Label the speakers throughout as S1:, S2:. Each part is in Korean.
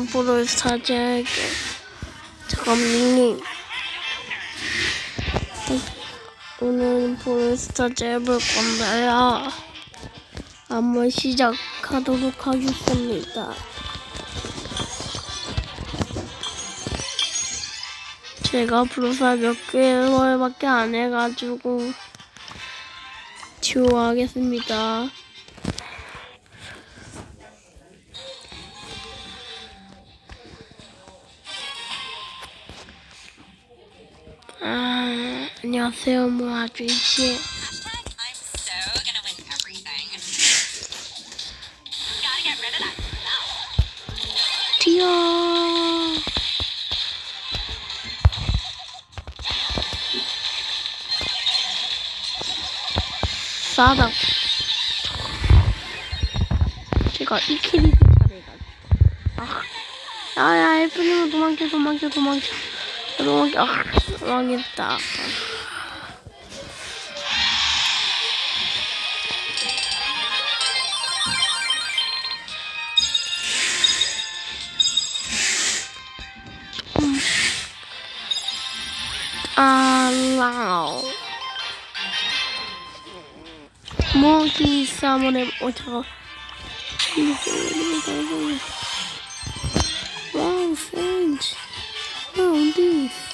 S1: 오늘은 브롤스타즈에게 잠깐 닉님 오늘은 브롤스타즈 해볼 건데요. 한번 시작하도록 하겠습니다. 제가 브롤스타 몇 개월밖에 안 해가지고 지워하겠습니다 아, 안녕하세요,
S2: that smell.
S1: 튀어. 싸다. 제가 이 캐릭터 잘해가지고. 아, 야야, 애플리면 도망쳐, 도망쳐, 도망쳐. 도망쳐. 아, login starten. Allow. Monkey summoned Wow, Finch. Oh, dude.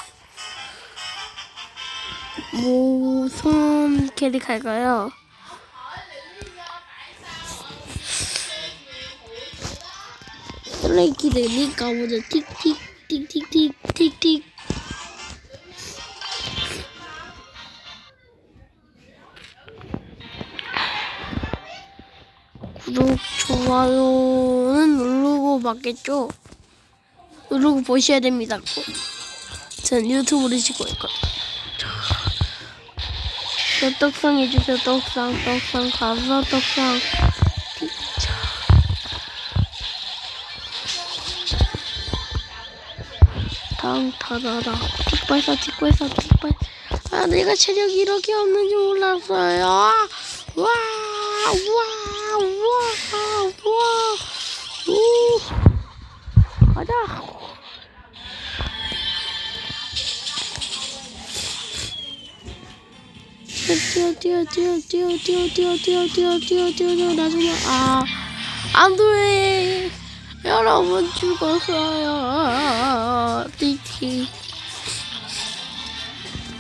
S1: 무슨 캐릭 할까요? 슬레이키드니 가보자. 틱틱 틱틱틱 틱틱. 구독, 좋아요는 누르고 맞겠죠? 누르고 보셔야 됩니다. 꼭. 전 유튜브를 찍고 있거든요. 저 떡상 해주세요. 떡상, 떡상, 가서 떡상. 자. 당, 타다다. 틱발사, 틱발사, 틱발. 아, 내가 체력이 이렇게 없는지 몰랐어요. 와, 와, 와, 와. 우. 가자. 뛰어 뛰어 뛰어 뛰어 뛰어 뛰어 뛰어 뛰어 뛰어 뛰어 뛰어 나중에 아 안돼 여러분 죽었어요 티티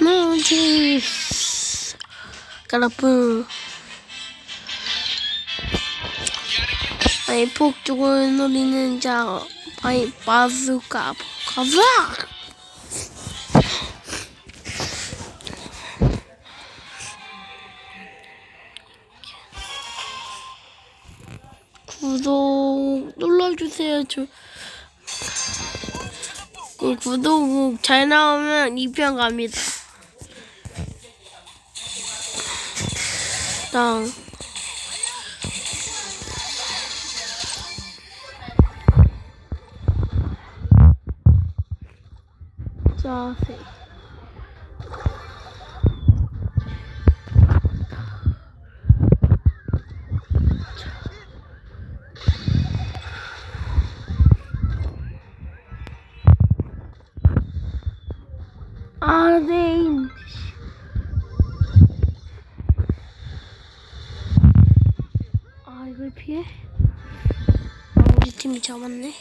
S1: 노티 까라프 아이 폭죽을 노리는 자 아이 바수카 가자 눌러주세요. 저 그 구독 잘 나오면 2편 갑니다. 땅. 자세. 피해? 아, 우리 팀이 잡았네.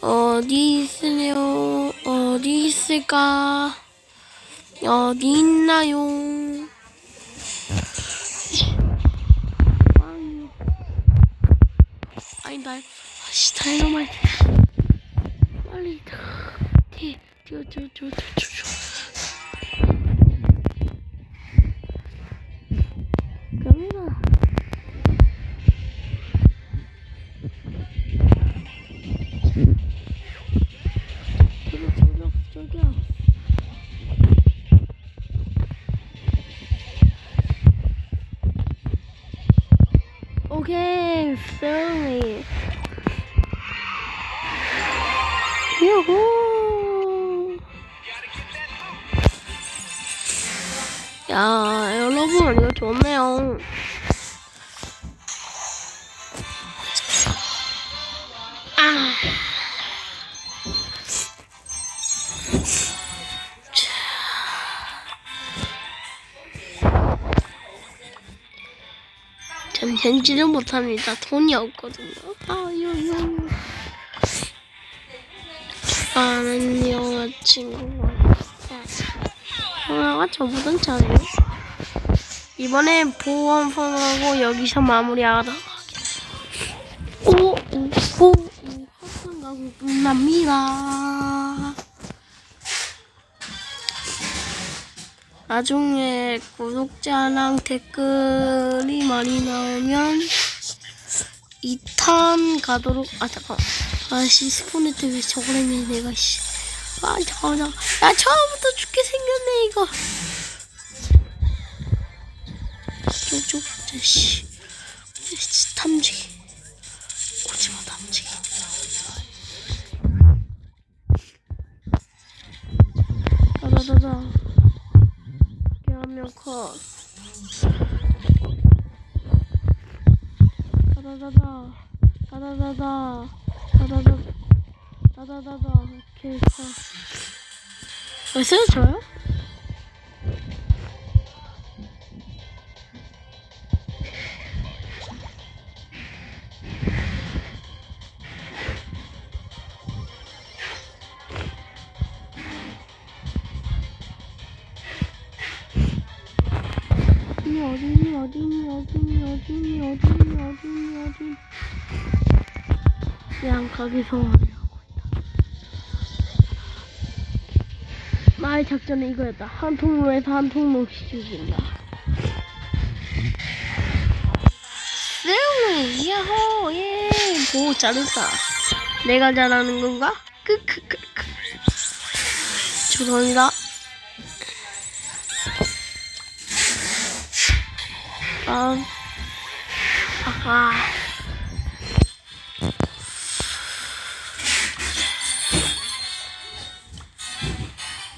S1: 어디 있으려? 어디 있을까? 어디 있나요? 빵. 아니, 날, 아씨, 다이너마이트. 빨리. 튀, 뛰어, 뛰어, 뛰어, 뛰어, 뛰어. 오케이, sorry. 요호. 야, 여러분, 이거 좋네요. 전 현질을 못합니다. 돈이 없거든요. 아유, 유. 아는 영화 친구가 영화가 저보단 잘해요. 이번에 보험 폰하고 여기서 마무리하도록 하겠습니다. 오, 오, 오, 오, 합성 가고 끝납니다. 나중에 구독자랑 댓글이 많이 나오면 2탄 가도록 아 잠깐 아씨 스포네트 왜 저걸 했냐 내가 씨 아 잠깐 잠깐 야 처음부터 죽게 생겼네 이거. 쭉쭉 자씨. 탐지 다다다다 다다다다 다다다 다다다다 이렇게 해서 왜어요 저요? 어디니 어디니 어디니 어디니 어디니 어디니 어디니 그냥 거기서 하려고 있다. 나의 작전은 이거였다. 한 통로에서 한 통로씩 죽인다. 세우이 야호 예오 잘했다. 내가 잘하는 건가? 크크크크. 죄송합니다 아, 아하.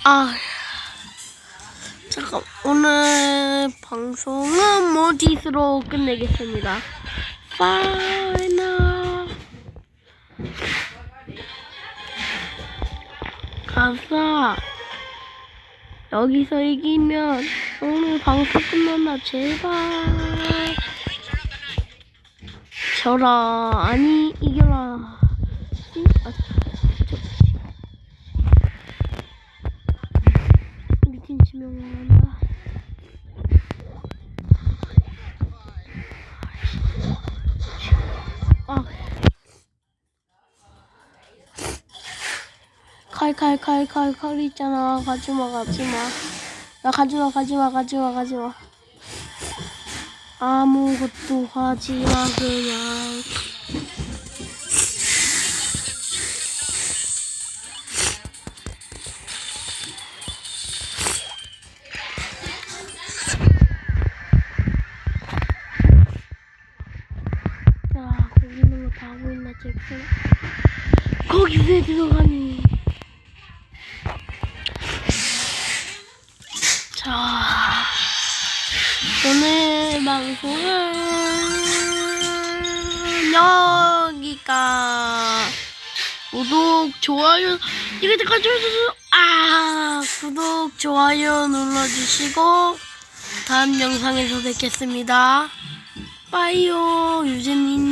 S1: 아, 잠깐 오늘 방송은 모디스로 끝내겠습니다. 파이널. 가사. 여기서 이기면 오늘 방송 끝난다 제발. 져라 아니 이겨라. 응? 아, 저, 미친 지명을 한다. 아 칼칼칼칼 칼 있잖아. 가지마 가지마 若じわ若じわ若じわあもうほっと始まるなあ、こぎのも多分になっちゃうけど。こぎ増えてるのがね。 방송은 여기까 구독, 좋아요, 이거 잠깐 줘주세요. 아, 구독, 좋아요 눌러주시고, 다음 영상에서 뵙겠습니다. 빠이요, 유재님.